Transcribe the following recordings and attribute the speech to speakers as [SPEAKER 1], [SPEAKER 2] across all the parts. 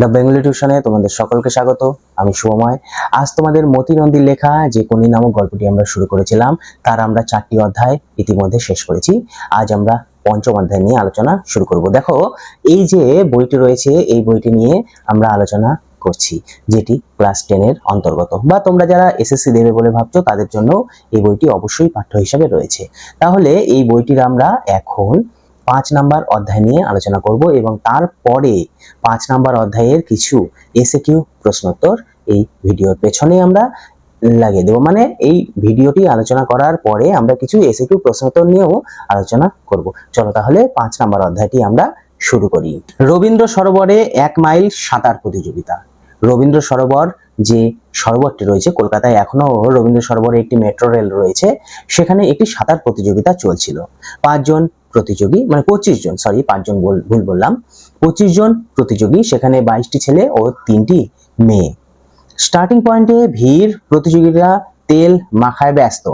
[SPEAKER 1] The Bengali টিউশনে তোমাদের সকলকে স্বাগত, আমি শুভময়। আজ তোমাদের মতি নন্দীর লেখা যে কোনি নামক গল্পটি আমরা শুরু করেছিলাম, তার আমরা চারটি অধ্যায় ইতিমধ্যে শেষ করেছি। আজ আমরা পঞ্চম অধ্যায় নিয়ে আলোচনা শুরু করব। দেখো, এই যে বইটি রয়েছে, এই বইটি নিয়ে আমরা আলোচনা করছি, যেটি ক্লাস টেনের অন্তর্গত। বা তোমরা যারা এসএসসি দেবে বলে ভাবছ, তাদের জন্য এই বইটি অবশ্যই পাঠ্য হিসাবে রয়েছে। তাহলে এই বইটির আমরা এখন পাঁচ নাম্বার অধ্যায় নিয়ে আলোচনা করব এবং তারপরে পাঁচ নাম্বার অধ্যায়ের কিছু এসে কিউ প্রশ্নোত্তর এই ভিডিওর পেছনে আমরা লাগিয়ে দেবো। মানে এই ভিডিওটি আলোচনা করার পরে আমরা কিছু এসে কিউ প্রশ্নোত্তর নিয়েও আলোচনা করব। চলো তাহলে পাঁচ নাম্বার অধ্যায়টি আমরা শুরু করি। রবীন্দ্র সরোবরে এক মাইল সাঁতার প্রতিযোগিতা। রবীন্দ্র সরোবর যে সরোবরটি রয়েছে, কলকাতায় এখনও রবীন্দ্র সরোবরে একটি মেট্রো রেল রয়েছে, সেখানে একটি সাঁতার প্রতিযোগিতা চলছিল। পাঁচজন প্রতিযোগী মানে পঁচিশ জন সরি পাঁচজন ভুল বললাম। পঁচিশ জন প্রতিযোগী, সেখানে বাইশটি ছেলে ও তিনটি মেয়ে। স্টার্টিং পয়েন্টে ভিড়, প্রতিযোগীরা তেল মাখায় ব্যস্ত।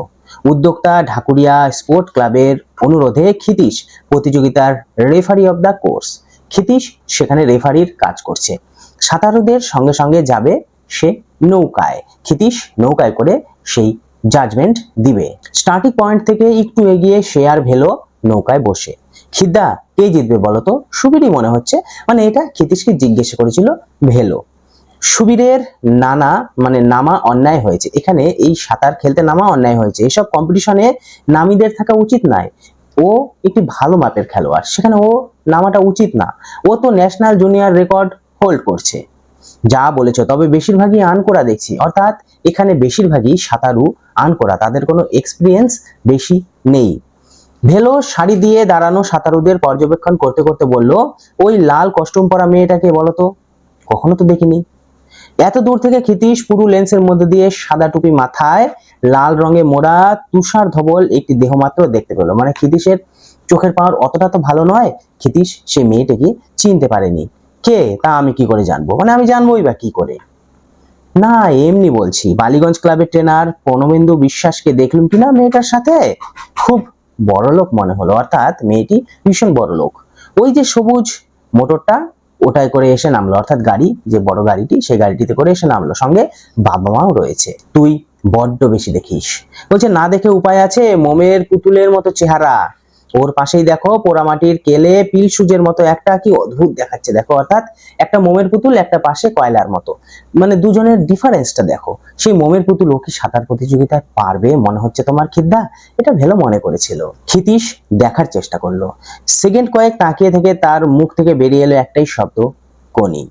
[SPEAKER 1] উদ্যোক্তা ঢাকুরিয়া স্পোর্ট ক্লাবের অনুরোধে ক্ষিতীশ, প্রতিযোগিতার referee of the course Kshitish সেখানে রেফারির কাজ করছে। সাঁতারুদের সঙ্গে সঙ্গে যাবে সে নৌকায়। ক্ষিতীশ নৌকায় করে সেই জাজমেন্ট দিবে। স্টার্টিং পয়েন্ট থেকে একটু এগিয়ে শেয়ার ভেলো। নৌকায় বসে। খিদ্দা, কে জিতবে বলতো? সুবীরই মনে হচ্ছে। মানে এটা ক্ষিতীশকে জিজ্ঞেস করেছিল ভেলো। সুবীরের নানা মানে নামা অন্যায় হয়েছে। এখানে এই সাঁতার খেলতে নামা অন্যায় হয়েছে। এসব কম্পিটিশনে নামীদের থাকা উচিত নয় ও একটি ভালো মাপের খেলোয়াড়। সেখানে ও নামাটা উচিত না। ও তো ন্যাশনাল জুনিয়র রেকর্ড হোল্ড করছে। যা বলেছ, তবে বেশিরভাগই আন করা দেখছি। অর্থাৎ এখানে বেশিরভাগই সাঁতারু আন করা তাদের কোনো এক্সপিরিয়েন্স বেশি নেই। ভেলো শাড়ি দিয়ে দাঁড়ানো সাঁতারুদের পর্যবেক্ষণ করতে করতে বলল, ওই লাল কস্টিউম পরা মেয়েটাকে বলো তো কখনো তো দেখিনি। এত দূর থেকে ক্ষিতীশ পুরু লেন্সের মধ্যে দিয়ে সাদা টুপি মাথায় লাল রঙে মোড়া তুষার ধবল একটি দেহ মাত্র দেখতে পেল। মানে ক্ষিতীশের চোখের পাওয়ার অতটা তো ভালো নয়। ক্ষিতীশ, সে মেয়েটাকে চিনতে পারেনি। কে? তা আমি কি করে জানব? মানে আমি জানবোই বা কি করে? না, এমনি বলছি। বালিগঞ্জ ক্লাবের ট্রেনার প্রণবেন্দু বিশ্বাসকে দেখলুম কিনা মেয়েটার সাথে? খুব বড়লোক মনে হলো, অর্থাৎ মেয়েটি ভীষণ বড়লোক। ওই যে সবুজ মোটরটা ওটাই করে এসে নামলো, অর্থাৎ গাড়ি, যে বড় গাড়িটি, সেই গাড়িটিতে করে এসে নামলো। সঙ্গে বাবা মাও রয়েছে। তুই বড্ড বেশি দেখিস। বলছে, না দেখে উপায় আছে? মোমের পুতুলের মতো চেহারা। ওর পাশেই দেখো পোড়ামাটির কেলে, পিল সুজের মতো একটা কি অদ্ভুত দেখাচ্ছে। দেখো, অর্থাৎ একটা মোমের পুতুল, একটা পাশে কয়লার মতো। মানে দুজনের ডিফারেন্সটা দেখো। সেই মোমের পুতুল ও কি সাঁতার প্রতিযোগিতায় পারবে মনে হচ্ছে তোমার খিদ্দা? এটা ভেলো মনে করেছিল। ক্ষিতীশ দেখার চেষ্টা করল। সেকেন্ড কয়েক তাকিয়ে থেকে তার মুখ থেকে বেরিয়ে এলো একটাই শব্দ, কনি।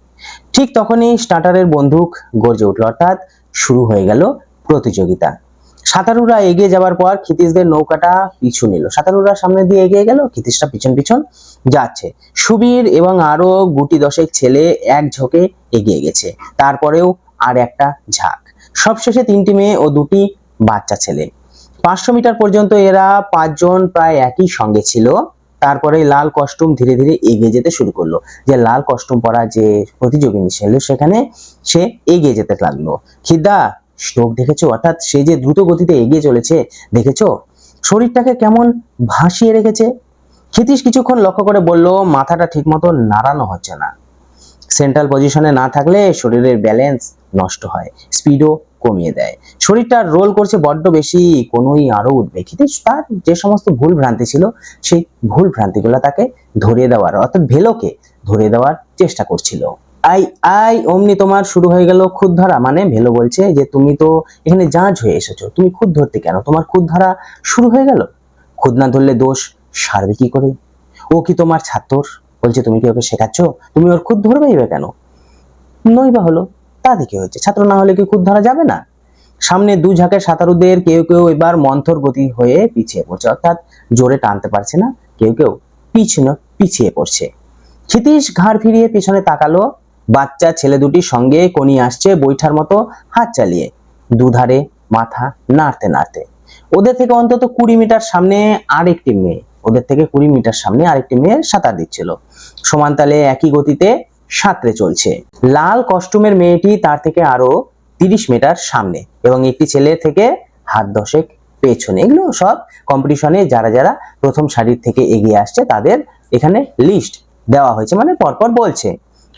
[SPEAKER 1] ঠিক তখনই স্টার্টারের বন্দুক গর্জে উঠল। অর্থাৎ শুরু হয়ে গেল প্রতিযোগিতা। সাঁতারুরা এগিয়ে যাওয়ার পর ক্ষিতীশদের নৌকাটা পিছু নিল। সাঁতারুরা সামনে দিয়ে এগিয়ে গেল ক্ষিতীশটা পিছন পিছন যাচ্ছে। সুবীর এবং আরও গুটি দশেক ছেলে এক ঝোঁকে এগিয়ে গেছে। তারপরেও আর একটা ঝাঁক। সবশেষে তিনটি মেয়ে ও দুটি বাচ্চা ছেলে। পাঁচশো মিটার পর্যন্ত এরা পাঁচজন প্রায় একই সঙ্গে ছিল। তারপরে লাল কস্টিউম ধীরে ধীরে এগিয়ে যেতে শুরু করল। যে লাল কস্টিউম পরা যে প্রতিযোগিনী ছিল সেখানে সে এগিয়ে যেতে লাগল। খিদা স্ট্রোক দেখেছ? অর্থাৎ সে যে দ্রুত গতিতে এগিয়ে চলেছে, দেখেছ? শরীরটাকে কেমন ভাসিয়ে রেখেছে? ক্ষিতীশ কিছুক্ষণ লক্ষ্য করে বলল, মাথাটা ঠিকমতো নাড়ানো হচ্ছে না। সেন্ট্রাল পজিশনে না থাকলে শরীরের ব্যালেন্স নষ্ট হয় স্পিডও কমিয়ে দেয়। শরীরটা রোল করছে বড্ড বেশি, কোনোই আরও উঠবে। ক্ষিতীশ তার যে সমস্ত ভুল ভ্রান্তি ছিল, সেই ভুল ভ্রান্তিগুলো তাকে ধরিয়ে দেওয়ার, অর্থাৎ ভেলোকে ধরিয়ে দেওয়ার চেষ্টা করছিল। আই আই, অমনি তোমার শুরু হয়ে গেল খুদ ধরা মানে ভেলো বলছে যে, তুমি তো এখানে জাজ হয়ে এসেছ। তুমি খুদ ধরতে কেন? তোমার খুদ ধরা শুরু হয়ে গেল? খুদ না ধরলে দোষ সারবে কি করে? ও কি তোমার ছাত্র বলছে, তুমি কি ওকে শেখাচ্ছ? তুমি ওর খুদ ধরবেই বা কেন? নই বা হলো, তাতে কি হয়েছে? ছাত্র না হলে কি খুদ ধরা যাবে না? সামনে দু ঝাঁকের সাঁতারুদের কেউ কেউ এবার মন্থর গতি হয়ে পিছিয়ে পড়ছে। অর্থাৎ জোরে টানতে পারছে না। কেউ কেউ পিছনে পিছিয়ে পড়ছে। ক্ষিতীশ ঘাড় ফিরিয়ে পিছনে তাকালো বাচ্চা ছেলে দুটির সঙ্গে কনি আসছে বৈঠার মতো হাত চালিয়ে। দুধারে মাথা নাড়তে নাড়তে। ওদের থেকে অন্তত কুড়ি মিটার সামনে আরেকটি মেয়ে। ওদের থেকে কুড়ি মিটার সামনে আরেকটি মেয়ে সাঁতার দিচ্ছিল। সমান তালে একই গতিতে সাঁতরে চলছে। লাল কস্টিউমের মেয়েটি তার থেকে আরও তিরিশ মিটার সামনে এবং একটি ছেলে থেকে হাত দশেক পেছনে। এগুলো সব কম্পিটিশনে যারা যারা প্রথম সারির থেকে এগিয়ে আসছে তাদের এখানে লিস্ট দেওয়া হয়েছে। মানে পরপর বলছে।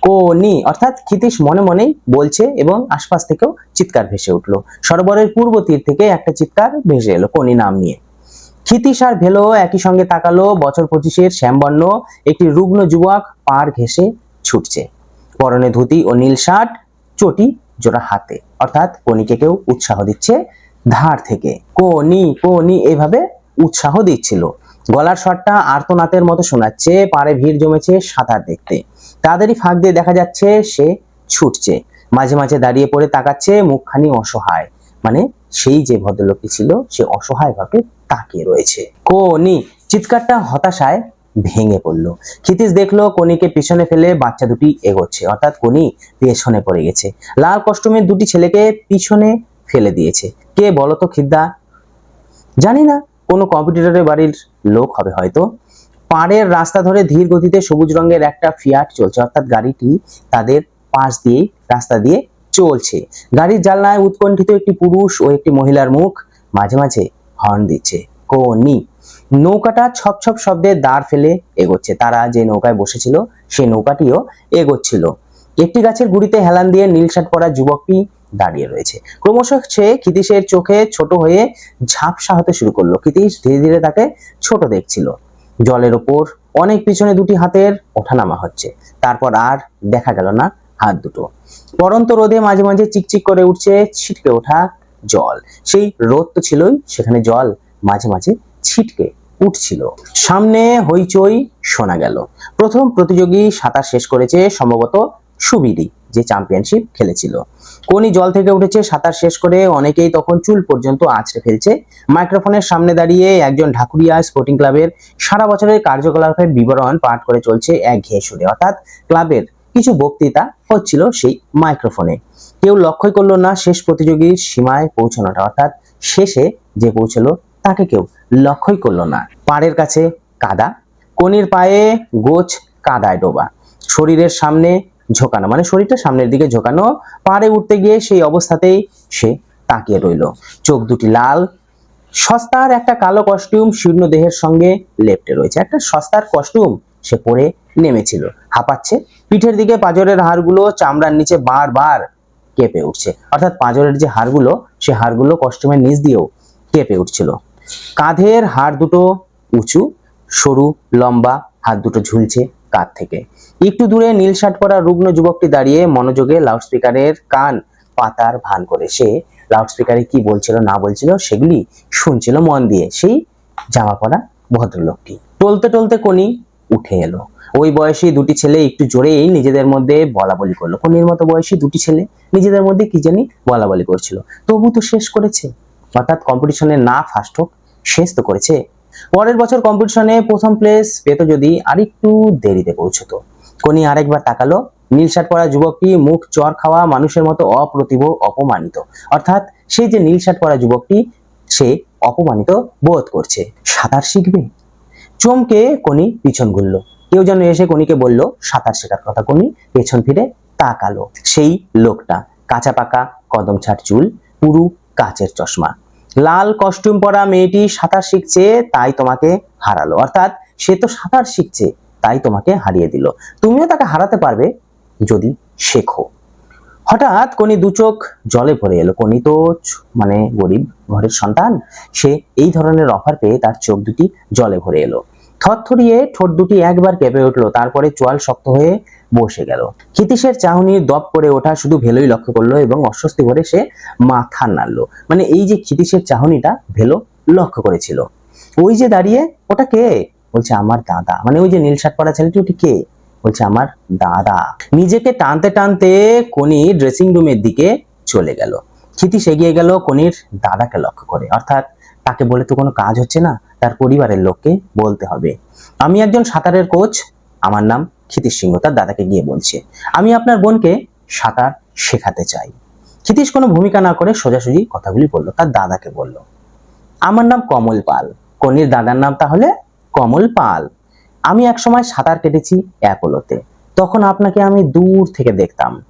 [SPEAKER 1] কোনি, অর্থাৎ ক্ষিতীশ মনে মনেই বলছে এবং আশপাশ থেকেও চিৎকার ভেসে উঠল। সরোবরের পূর্ব তীর থেকে একটা চিৎকার ভেসে এলো কোনি নাম নিয়ে। ক্ষিতীশ আর ভেলো একই সঙ্গে তাকালো, বছর পঁচিশের শ্যামবর্ণ, একটি রুগ্ন যুবক পার ঘেসে ছুটছে। পরনে ধুতি ও নীল শার্ট, চটি জোড়া হাতে। অর্থাৎ কনিকে কেউ উৎসাহ দিচ্ছে ধার থেকে। কোনি কোনি এভাবে উৎসাহ দিচ্ছিল। গলার স্বরটা আর্তনাতের মতো শোনাচ্ছে, পাড়ে ভিড় জমেছে সাঁতার দেখতে। তাদেরই ফাঁক দিয়ে দেখা যাচ্ছে সে ছুটছে। মাঝে মাঝে দাঁড়িয়ে পড়ে তাকাচ্ছে, মুখখানি অসহায়। মানে সেই যে ভদ্রলোকটি ছিল, সে অসহায় ভাবে তাকিয়ে রয়েছে। কোনি চিৎকারটা হতাশায় ভেঙে পড়ল। ক্ষিতিশ দেখল, কনিকে পিছনে ফেলে বাচ্চা দুটি এগোচ্ছে। অর্থাৎ কনি পেছনে পড়ে গেছে। লাল কস্টিউমের দুটি ছেলেকে পিছনে ফেলে দিয়েছে। কে বলতো খিদ্দা? জানি না। কোনো কম্পিটিটরের বাড়ির লোক হবে হয়তো। পাড়ের রাস্তা ধরে ধীর গতিতে সবুজ রঙের একটা ফিয়াট চলছে, অর্থাৎ গাড়িটি তাদের পাশ দিয়েই রাস্তা দিয়ে চলছে। গাড়ির জানলায় উৎকণ্ঠিত একটি পুরুষ ও একটি মহিলার মুখ মাঝে মাঝে হর্ন দিচ্ছে, কোনি। নৌকাটা ছপ ছপ শব্দে দাঁড় ফেলে এগোচ্ছে। তারা যে নৌকায় বসেছিল সেই নৌকাটিও এগোচ্ছিল। একটি গাছের গুড়িতে হেলান দিয়ে নীল শার্ট পরা যুবকটি দাঁড়িয়ে রয়েছে। ক্রমশ সে ক্ষিতীশের চোখে ছোট হয়ে ঝাপসা হতে শুরু করল। ক্ষিতীশ ধীরে ধীরে তাকে ছোট দেখছিল। জলের ওপর অনেক পিছনে দুটি হাতের ওঠানামা হচ্ছে। তারপর আর দেখা গেল না হাত দুটো। পরন্ত রোদে মাঝে মাঝে চিকচিক করে উঠছে ছিটকে ওঠা জল। সেই রোদ তো ছিলই, সেখানে জল মাঝে মাঝে ছিটকে উঠছিল। সামনে হইচই শোনা গেল। প্রথম প্রতিযোগী সাঁতার শেষ করেছে সম্ভবত সুবিধি যে চ্যাম্পিয়নশিপ খেলেছিল। কোনি জল থেকে উঠেছে, সাঁতার শেষ করে অনেকেই তখন চুল পর্যন্ত আছড়ে ফেলছে। মাইক্রোফোনের সামনে দাঁড়িয়ে একজন ঢাকুরিয়া স্পোর্টিং ক্লাবের সারা বছরের কার্যকলাপের বিবরণ পাঠ করে চলছে এক ঘেয়ে সুরে অর্থাৎ ক্লাবের কিছু বক্তৃতা হচ্ছিল সেই মাইক্রোফোনে। কেউ লক্ষ্যই করল না শেষ প্রতিযোগীর সীমায় পৌঁছানোটা। অর্থাৎ শেষে যে পৌঁছলো, তাকে কেউ লক্ষ্যই করল না। পাড়ের কাছে কাদা, কনির পায়ে গোছ কাদায় ডোবা। শরীরের সামনে ঝোকানো মানে শরীরটা সামনের দিকে ঝোকানো পাড়ে উঠতে গিয়ে সেই অবস্থাতেই সে তাকিয়ে রইল। চোখ দুটি লাল, সস্তার একটা কালো কস্টিউম শীর্ণ দেহের সঙ্গে লেপটে রয়েছে। একটা সস্তার কস্টিউম সে পরে নেমেছিল, হাঁপাচ্ছে, পিঠের দিকে পাঁজরের হাড়গুলো চামড়ার নিচে বারবার কেঁপে উঠছে। অর্থাৎ পাঁজরের যে হাড়গুলো, সে হাড়গুলো কস্টিউমের নিচ দিয়েও কেঁপে উঠছিল। কাঁধের হাড় দুটো উঁচু, সরু, লম্বা, হাত দুটো ঝুলছে কাঁধ থেকে। একটু দূরে নীল শার্ট পরা রুগ্ন যুবকটি দাঁড়িয়ে মনোযোগে লাউডস্পিকারের কান পাতার ভান করে। সে লাউডস্পিকারে কি বলছিল, না বলছিল, সেগুলি শুনছিল মন দিয়ে। সেই জামা পরা ভদ্রলোকটি টলতে টলতে কোনি উঠে এলো। ওই বয়সী দুটি ছেলে একটু জোরেই নিজেদের মধ্যে বলা বলি করল। কোনির মতো বয়সী দুটি ছেলে নিজেদের মধ্যে কি জানি বলা বলি করছিল। তবু তো শেষ করেছে। অর্থাৎ কম্পিটিশনে না ফার্স্ট হোক, শেষ তো করেছে। পরের বছর কম্পিটিশনে প্রথম প্লেস পেত যদি আরেকটু দেরিতে পৌঁছতো। কোনি আরেকবার তাকালো। নীল শার্ট পরা যুবকটি মুখ চর খাওয়া মানুষের মতো অপ্রতিভ, অপমানিত। অর্থাৎ সেই যে নীল শার্ট পরা যুবকটি, সে অপমানিত বোধ করছে। সাঁতার শিখবে? চমকে কোনি পিছন ঘুরলো। কেউ যেন এসে কোনিকে বলল, সাঁতার শেখার কথা কোনি। পেছন ফিরে তাকালো সেই লোকটা। কাঁচা পাকা কদম ছাট চুল, পুরু কাচের চশমা। লাল কস্টিউম পরা মেয়েটি সাঁতার শিখছে, তাই তোমাকে হারালো। অর্থাৎ সে তো সাঁতার শিখছে। তাই তোমাকে হারিয়ে দিল। তুমিও তাকে হারাতে পারবে যদি শেখো। হঠাৎ কোনি দু চোখ জলে ভরে এলো। কোনি তো মানে গরিব ঘরের সন্তান। সে এই ধরনের অফার পেয়ে তার চোখ দুটি জলে ভরে এলো। থরথরিয়ে ঠোঁট দুটি একবার কেঁপে উঠল। তারপরে চোয়াল শক্ত হয়ে বসে গেল। ক্ষিতীশের চাহনি দপ করে ওঠা শুধু ভেলোই লক্ষ্য করল এবং অস্বস্তি ভরে সে মাথা নাড়লো। মানে এই যে ক্ষিতীশের চাহনিটা ভেলো লক্ষ্য করেছিল। ওই যে দাঁড়িয়ে, ওটা কে? বলছে, আমার দাদা। মানে ওই যে নীল শার্ট পরা ছেলেটি, ওটি কে? বলছে, আমার দাদা। নিজেকে টানতে টানতে কোনি ড্রেসিং রুমের দিকে চলে গেল। ক্ষিতীশ এগিয়ে গেল কোনির দাদাকে লক্ষ্য করে। অর্থাৎ তাকে বলে, তো কোনো কাজ হচ্ছে না? তার পরিবারের লোককে বলতে হবে। আমি একজন সাঁতারের কোচ আমার নাম ক্ষিতীশ সিংহ। তার দাদাকে গিয়ে বলছে, আমি আপনার বোনকে সাঁতার শেখাতে চাই। ক্ষিতীশ কোনো ভূমিকা না করে সোজাসুজি কথাগুলি বলল। তার দাদাকে বলল, আমার নাম কমল পাল। কনির দাদার নাম তাহলে কমল পাল। আমি একসময় সাঁতার কেটেছি অ্যাপোলোতে। তখন আপনাকে আমি দূর থেকে দেখতাম।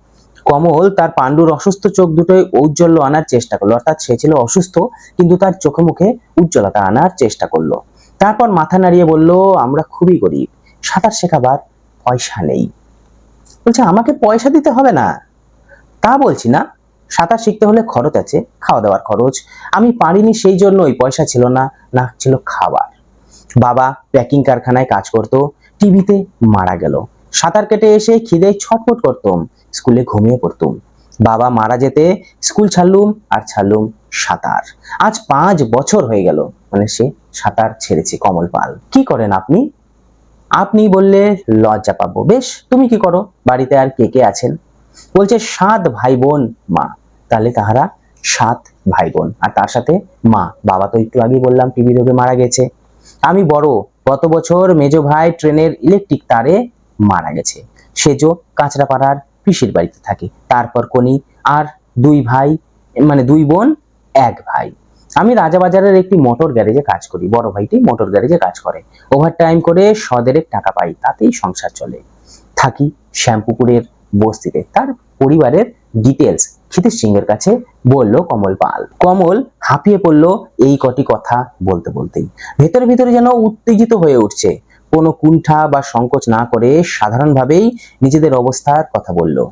[SPEAKER 1] কমল তার পাণ্ডুর অসুস্থ চোখ দুটোয় ঔজ্জ্বল্য আনার চেষ্টা করল। অর্থাৎ সে ছিল অসুস্থ, কিন্তু তার চোখে মুখে উজ্জ্বলতা আনার চেষ্টা করল। তারপর মাথা নাড়িয়ে বলল, আমরা খুবই গরিব। সাঁতার শেখাবার পয়সা নেই। বলছে, আমাকে পয়সা দিতে হবে না? তা বলছি না। সাঁতার শিখতে হলে খরচ আছে খাওয়া দাওয়ার খরচ। আমি পারিনি, সেই জন্য ওই পয়সা ছিল না না ছিল খাবার। বাবা প্যাকিং কারখানায় কাজ করতো টিভিতে মারা গেল। সাঁতার কেটে এসে খিদে ছটফট করতুম স্কুলে ঘুমিয়ে পড়তুম বাবা মারা যেতে স্কুল ছাড়লুম আর ছাড়লুম সাঁতার। আজ পাঁচ বছর হয়ে গেল মানে সে সাঁতার ছেড়েছে কমল পাল কি করেন আপনি? আপনি বললে লজ্জা পাবো। বেশ, তুমি কি করো? বাড়িতে আর কে কে আছেন? বলছে, সাত ভাই বোন মা। তাহলে তাহারা সাত ভাই বোন আর তার সাথে মা। বাবা তো একটু আগেই বললাম টিবি রোগে মারা গেছে। আমি বড়। গত বছর মেজো ভাই ট্রেনের ইলেকট্রিক তারে মারা গেছে। সেজো কাঁচরাপাড়ার পিসির বাড়িতে থাকে। তারপর কোনি আর দুই ভাই মানে দুই বোন, এক ভাই। আমি রাজাবাজারের একটি মোটর গ্যারেজে কাজ করি। বড় ভাইটি মোটর গ্যারেজে কাজ করে। ওভার টাইম করে সদেরেক টাকা পাই, তাতেই সংসার চলে। থাকি শ্যামপুকুরের বস্তিতে। তার পরিবারের ডিটেলস ক্ষিতিশ সিংহের কাছে বলল কমল পাল। কমল হাঁপিয়ে পড়ল এই কটি কথা বলতে বলতেই। ভেতরে ভেতরে যেন উত্তেজিত হয়ে উঠছে। কোনো কুণ্ঠা বা সংকোচ না করে সাধারণভাবেই নিজেদের অবস্থার কথা বলল।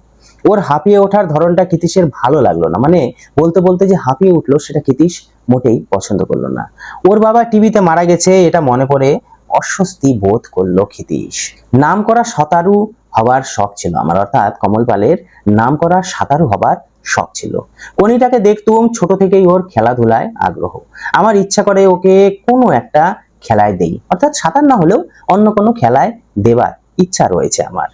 [SPEAKER 1] ওর হাঁপিয়ে ওঠার ধরনটা কিতিশের ভালো লাগল না। মানে বলতে বলতে যে হাঁপিয়ে উঠল সেটা কিতিশ মোটেই পছন্দ করল না। ওর বাবা টিভিতে মারা গেছে, এটা মনে পড়ে অস্বস্তি বোধ করল ক্ষিতীশ নাম করা শতারু হবার শখ ছিল আমার, অর্থাৎ কমল পালের নাম করা সাঁতারু হবার শখ ছিল। কনিটাকে দেখতুম ছোট থেকেই ওর খেলাধুলায় আগ্রহ। আমার ইচ্ছা করে ওকে কোনো একটা খেলায় দেই, অর্থাৎ সাঁতার না হলেও অন্য কোনো খেলায় দেবার ইচ্ছা রয়েছে আমার।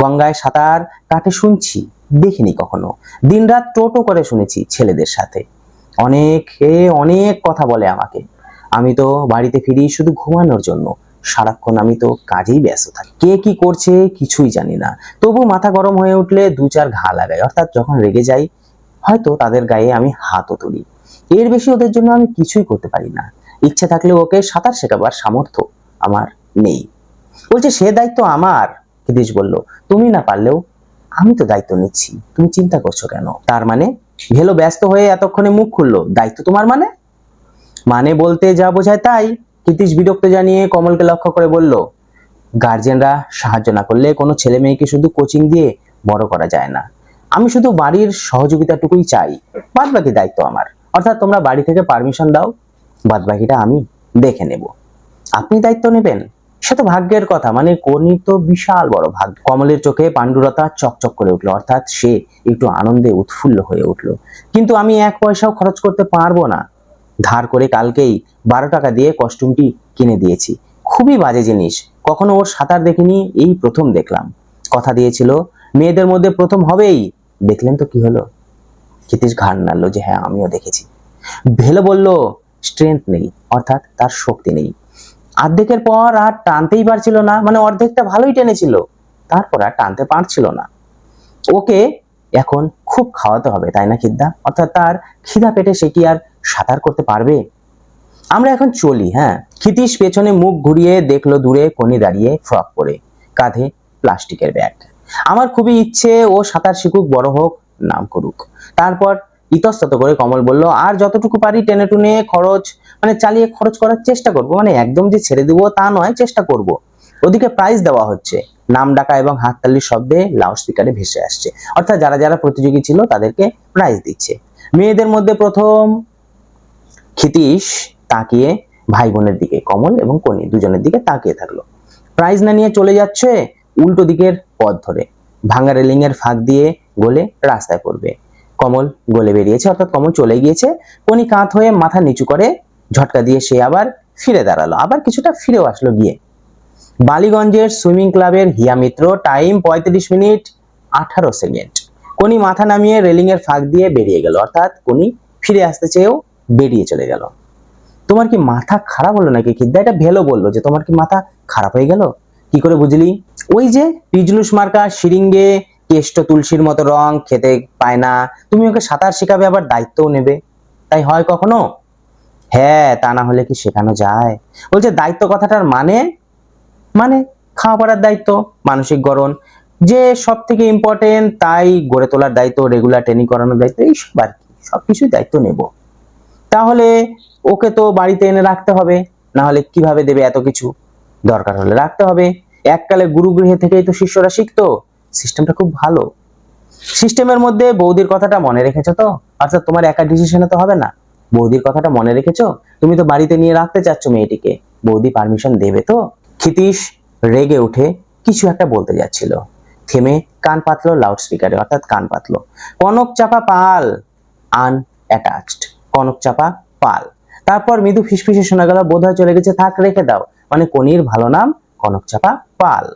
[SPEAKER 1] গঙ্গায় সাঁতার কাটে শুনছি, দেখিনি কখনো। দিনরাত টোটো করে শুনেছি ছেলেদের সাথে। অনেক অনেক কথা বলে আমাকে। আমি তো বাড়িতে ফিরি শুধু ঘুমানোর জন্য। সারাক্ষণ আমি তো কাজেই ব্যস্ত থাকি। কে কি করছে কিছুই জানি না। তবু মাথা গরম হয়ে উঠলে দু চার ঘা লাগাই। অর্থাৎ যখন রেগে যাই, হয়তো তাদের গায়ে আমি হাতও তুলি। এর বেশি ওদের জন্য আমি কিছুই করতে পারি না। ইচ্ছে থাকলে ওকে সাঁতার শেখাবার সামর্থ্য আমার নেই। বলছে, সে দায়িত্ব আমার কিদিশ বলল। তুমি না পারলেও আমি তো দায়িত্ব নিচ্ছি। তুমি চিন্তা করছ কেন? তার মানে? ভেলো ব্যস্ত হয়ে এতক্ষণে মুখ খুললো। দায়িত্ব তোমার মানে? মানে বলতে যা বোঝায় তাই। কিতিশ বিরক্ত জানিয়ে কমলকে লক্ষ্য করে বলল, গার্জেনরা সাহায্য না করলে কোনো ছেলে মেয়েকে শুধু কোচিং দিয়ে বড় করা যায় না। আমি শুধু বাড়ির সহযোগিতাটুকুই চাই বাদ বাকি দায়িত্ব আমার। অর্থাৎ তোমরা বাড়ি থেকে পারমিশন দাও বাদ বাকিটা আমি দেখে নেব। আপনি দায়িত্ব নেবেন? সে তো ভাগ্যের কথা মানে কর্ণির তো বিশাল বড় ভাগ্য। কমলের চোখে পাণ্ডুরতা চকচক করে উঠল, অর্থাৎ সে একটু আনন্দে উৎফুল্ল হয়ে উঠল। কিন্তু আমি এক পয়সাও খরচ করতে পারব না। ধার করে কালকেই বারো টাকা দিয়ে কস্টিউমটি কিনে দিয়েছি। খুবই বাজে জিনিস। কখনো ওর সাঁতার দেখিনি, এই প্রথম দেখলাম। কথা দিয়েছিল, মেয়েদের মধ্যে প্রথম হবেই। দেখলেন তো কি হলো? ক্ষিতীশ ঘাড় নাড়লো যে হ্যাঁ আমিও দেখেছি। ভেলো বলল, স্ট্রেংথ নেই, অর্থাৎ তার শক্তি নেই। অর্ধেকের পর আর টানতেই পারছিল না মানে অর্ধেকটা ভালোই টেনেছিল। তারপর আর টানতে পারছিল না। ওকে এখন খুব খাওয়াতে হবে, তাই না খিদ্দা? অর্থাৎ তার খিদা পেটে সে কি আর সাঁতার করতে পারবে? আমরা এখন চলি হ্যাঁ। ক্ষিতীশ পেছনে মুখ ঘুরিয়ে দেখল দূরে কোনি দাঁড়িয়ে ফ্রক পরে, কাঁধে প্লাস্টিকের ব্যাগ। আমার খুবই ইচ্ছে ও সাঁতার শিখুক, বড় হোক, নাম করুক। তারপর ইতস্তত করে কমল বলল, আর যতটুকু পারি টেনে টুনে খরচ মানে চালিয়ে খরচ করার চেষ্টা করব মানে একদম যে ছেড়ে দেবো তা নয়, চেষ্টা করব। ওদিকে প্রাইজ দেওয়া হচ্ছে। নাম ডাকা এবং হাততালির শব্দে লাউড স্পিকারে ভেসে আসছে। অর্থাৎ যারা যারা প্রতিযোগী ছিল তাদেরকে প্রাইজ দিচ্ছে। মেয়েদের মধ্যে প্রথম ক্ষিতীশ তাকিয়ে ভাই বোনের দিকে, কমল এবং কনি দুজনের দিকে তাকিয়ে থাকল। প্রাইজ না নিয়ে চলে যাচ্ছে উল্টো দিকের পথ ধরে। ভাঙা রেলিং এর ফাঁক দিয়ে গলে রাস্তায় পড়বে। কমল গলে বেরিয়েছে, অর্থাৎ কমল চলে গিয়েছে। কোনি কাঁধ হয়ে মাথা নিচু করে ঝটকা দিয়ে সে আবার ফিরে দাঁড়াল, আবার কিছুটা ফিরেও আসলো গিয়ে। বালিগঞ্জের সুইমিং ক্লাবের হিয়া মিত্র, টাইম পঁয়ত্রিশ মিনিট আঠারো সেকেন্ড। কোনি মাথা নামিয়ে রেলিং এর ফাঁক দিয়ে বেরিয়ে গেল, অর্থাৎ কোনি ফিরে আসতে চেয়েও বেরিয়ে চলে গেল। তোমার কি মাথা খারাপ হলো নাকি খিদ্দা? এটা ভেলো বলল যে তোমার কি মাথা খারাপ হয়ে গেল? কি করে বুঝলি? ওই যে পিজলুস মার্কা, সিরিঙ্গে, কেষ্ট, তুলসীর মতো রং খেতে পায় না। তুমি ওকে সাঁতার শেখাবে, আবার দায়িত্বও নেবে। তাই হয় কখনো? হ্যাঁ তা না হলে কি শেখানো যায়? বলছে, দায়িত্ব কথাটার মানে? মানে খাওয়া পড়ার দায়িত্ব, মানসিক গড়ন। যে সব থেকে ইম্পর্টেন্ট তাই গড়ে তোলার দায়িত্ব রেগুলার ট্রেনিং করানোর দায়িত্ব, এইসব আর কি। সবকিছুই দায়িত্ব নেব। তাহলে ওকে তো বাড়িতে এনে রাখতে হবে না হলে কীভাবে দেবে এত কিছু? দরকার হলে রাখতে হবে। এককালে গুরুগৃহে থেকেই তো শিষ্যরা শিখতো। সিস্টেমটা খুব ভালো। সিস্টেমের মধ্যে বৌদির কথাটা মনে রেখেছো তো? অর্থাৎ তোমার একা ডিসিশনে তো হবে না। বৌদির কথাটা মনে রেখেছো? তুমি তো বাড়িতে নিয়ে রাখতে চাচ্ছ মেয়েটিকে। বৌদি পারমিশন দেবে তো? ক্ষিতীশ রেগে উঠে কিছু একটা বলতে যাচ্ছিল। থেমে কান পাতলো লাউড স্পিকারে অর্থাৎ কান পাতলো। কনক চাপা পাল আন অ্যাটাচড কনক চাপা পাল। তারপর মৃদু ফিসফিসে শোনা গেল, বোধহয় চলে গেছে, থাক, রেখে দাও। মানে কনির ভালো নাম কনক চাপা পাল।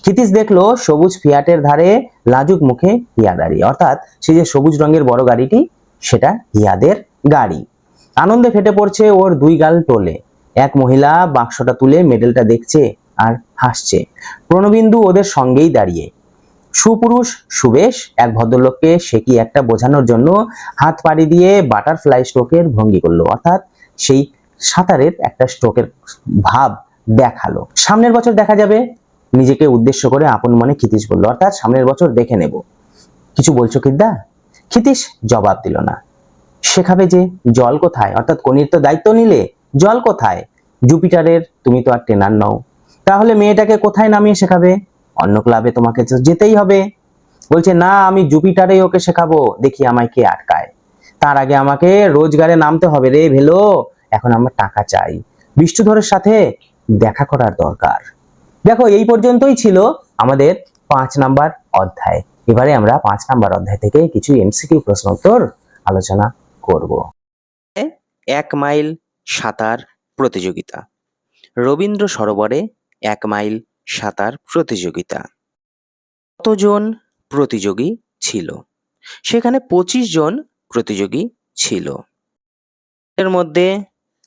[SPEAKER 1] ক্ষিতীশ দেখল, সবুজ ফিয়াটের ধারে লাজুক মুখে হিয়া দাঁড়িয়ে অর্থাৎ সে যে সবুজ রঙের বড় গাড়িটি, সেটা হিয়াদের গাড়ি। আনন্দে ফেটে পড়ছে ওর দুই গাল টোলে। এক মহিলা বাক্সটা তুলে মেডেলটা দেখছে আর হাসছে। প্রণবিন্দু ওদের সঙ্গেই দাঁড়িয়ে। সুপুরুষ, সুবেশ, এক ভদ্রলোককে সে কি একটা বোঝানোর জন্য হাত পাড়ি দিয়ে বাটারফ্লাই স্ট্রোকের ভঙ্গি করল? অর্থাৎ সেই সাঁতারের একটা স্ট্রোকের ভাব দেখাল। সামনের বছর দেখা যাবে। নিজেকে উদ্দেশ্য করে আপন মনে ক্ষিতীশ বলল, অর্থাৎ সামনের বছর দেখে নেব। কিছু বলছো কিদ্দা? ক্ষিতীশ জবাব দিল না। শেখাবে যে জল কোথায়? অর্থাৎ কনির তো দায়িত্ব নিলে জল কোথায়? জুপিটারের তুমি তো আর ট্রেনার নও। তাহলে মেয়েটাকে কোথায় নামিয়ে শেখাবে? অন্য ক্লাবে তোমাকে যেতেই হবে। বলছে, না, আমি জুপিটারেই ওকে শেখাবো। দেখি আমায় কে আটকায়। তার আগে আমাকে রোজগারে নামতে হবে রে ভেলো। এখন আমার টাকা চাই। বিষ্ণুধরের সাথে দেখা করার দরকার। দেখো, এই পর্যন্তই ছিল আমাদের পাঁচ নাম্বার অধ্যায়। এবারে আমরা পাঁচ নাম্বার অধ্যায় থেকে কিছু এমসিকিউ প্রশ্ন উত্তর আলোচনা করব। এক মাইল সাঁতার প্রতিযোগিতা। রবীন্দ্র সরোবরে এক মাইল সাঁতার প্রতিযোগিতা। কতজন প্রতিযোগী ছিল? সেখানে পঁচিশ জন প্রতিযোগী ছিল। এর মধ্যে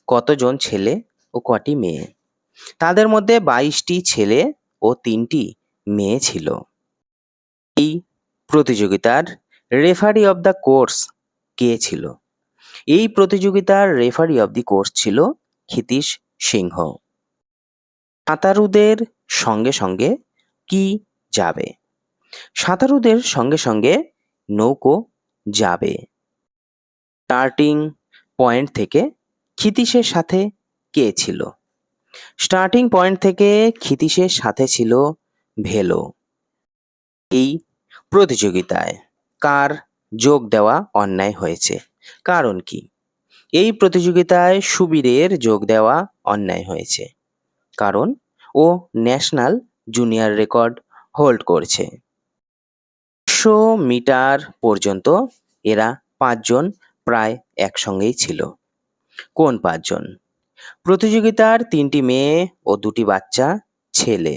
[SPEAKER 1] কতজন ছেলে ও কটি মেয়ে? তাদের মধ্যে বাইশটি ছেলে ও তিনটি মেয়ে ছিল। এই প্রতিযোগিতার রেফারি অব দ্য কোর্স কে ছিল? এই প্রতিযোগিতার রেফারি অব দি কোর্স ছিল ক্ষিতীশ সিংহ। সাঁতারুদের সঙ্গে সঙ্গে কি যাবে? সাঁতারুদের সঙ্গে সঙ্গে নৌকো যাবে। স্টার্টিং পয়েন্ট থেকে ক্ষিতীশের সাথে কে ছিল? স্টার্টিং পয়েন্ট থেকে ক্ষিতীশের সাথে ছিল ভেলো। এই প্রতিযোগিতায় কার যোগ দেওয়া অন্যায় হয়েছে? কারণ কি? এই প্রতিযোগিতায় সুবীরের যোগ দেওয়া অন্যায় হয়েছে। কারণ ও ন্যাশনাল জুনিয়র রেকর্ড হোল্ড করছে। একশো মিটার পর্যন্ত এরা পাঁচজন প্রায় একসঙ্গেই ছিল। কোন পাঁচজন? প্রতিযোগিতার তিনটি মেয়ে ও দুটি বাচ্চা ছেলে।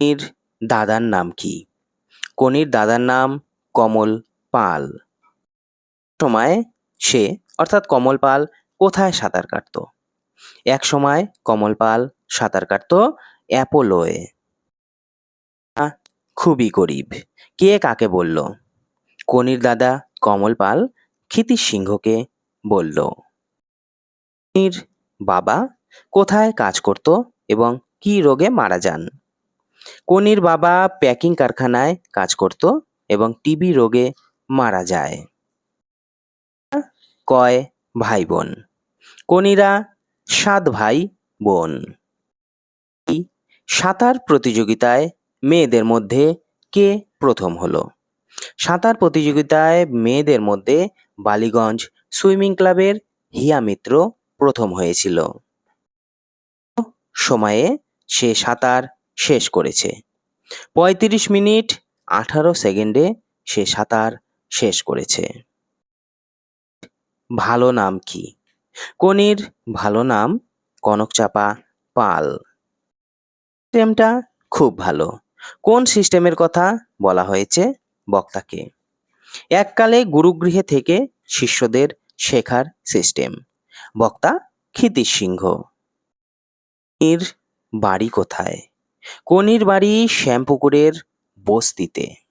[SPEAKER 1] কনির দাদার নাম কি? কনির দাদার নাম কমল পাল। সময় সে, অর্থাৎ কমল পাল, কোথায় সাঁতার কাটতো? এক সময় কমল পাল সাঁতার কাটতো অ্যাপোলোয়ে। খুবই গরিব। কে কাকে বলল? কনির দাদা কমল পাল ক্ষিতীশ সিংহকে বলল। কনির বাবা কোথায় কাজ করত এবং কি রোগে মারা যান? কনির বাবা প্যাকিং কারখানায় কাজ করত এবং টিবি রোগে মারা যায়। কয় ভাই বোন? কনিরা সাত ভাই বোন। সাঁতার প্রতিযোগিতায় মেয়েদের মধ্যে কে প্রথম হলো? সাঁতার প্রতিযোগিতায় মেয়েদের মধ্যে বালিগঞ্জ সুইমিং ক্লাবের হিয়া মিত্র প্রথম হয়েছিল। সময়ে সে সাঁতার শেষ করেছে। পঁয়ত্রিশ মিনিট আঠারো সেকেন্ডে সে সাঁতার শেষ করেছে। ভালো নাম কি? কনির ভালো নাম কনকচাপা পাল। সিস্টেমটা? খুব ভালো। কোন সিস্টেমের কথা বলা হয়েছে বক্তাকে? এককালে গুরুগৃহে থেকে শিষ্যদের শেখার সিস্টেম। বক্তা ক্ষিতীশ সিংহ। এর বাড়ি কোথায়? কনির বাড়ি শ্যামপুকুরের বস্তিতে।